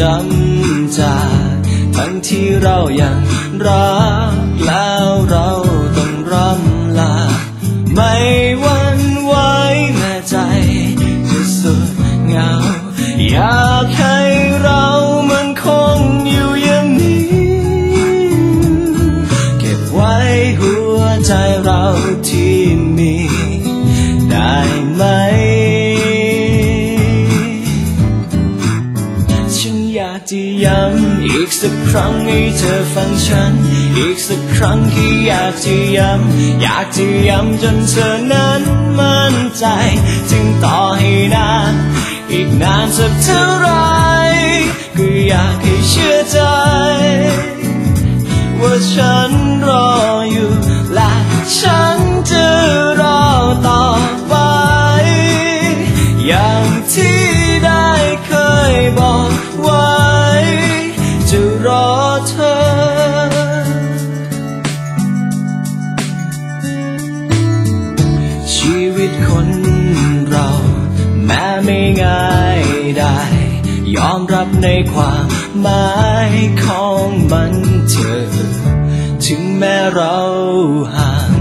จำจากทั้งที่เรายังรักและ อีกสักครั้งให้เธอฟังฉัน อีกสักครั้งที่อยากจะย้ำอยากจะย้ำจนเธอนั้นมั่นใจจึงต่อให้นานอีกนานสักเท่าไหรก็อยากให้เชื่อใจ ว่าฉันรออยู่และฉันจะ คนเรา แม้ไม่ง่ายได้ ยอมรับในความหมายของมันเถอถึงแม้เราห่าง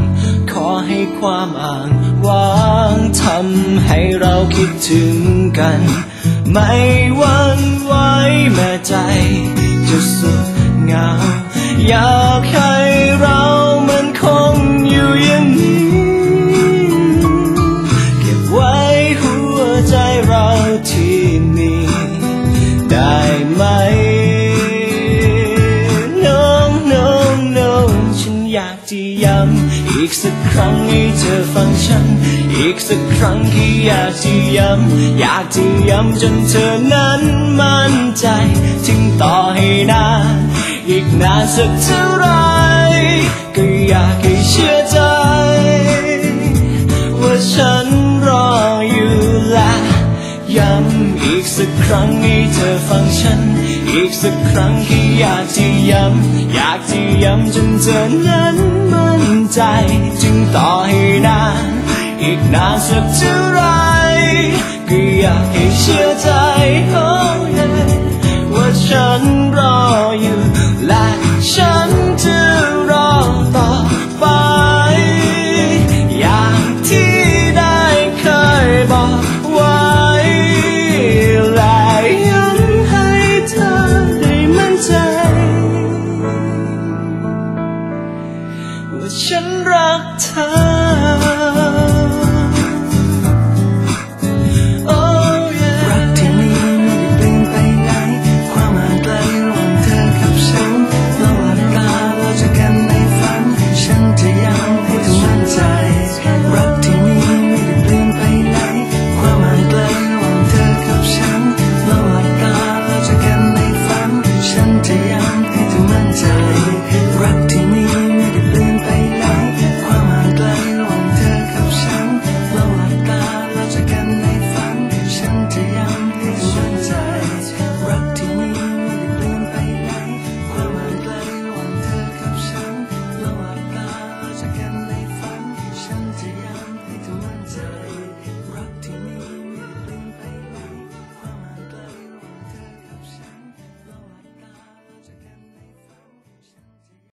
ขอให้ความอ่างวางทำให้เราคิดถึงกัน ไม่วันไหวแม้ใจจะสุดเหงาอยากให้ อยากจะย้ำอีกสักครั้งให้เธอฟังฉัน อีกสักครั้งที่อยากจะย้ำอยากจะย้ำจนเธอนั้นมั่นใจถึงต่อให้นานอีกนานสักเท่าไหรก็อยากให้เชื่อใจ อีกสักครั้งก็อยากที่ย้ำอยากที่ย้ำจนเธอนั้นมั่นใจ จึงต่อให้นานอีกนานสักเท่าไรก็อยากให้เชื่อใจโอ้ยว่าฉันรออยู่และฉันจะรอต่อไปอย่างที่ได้เคยบอก ฉันรักเธอ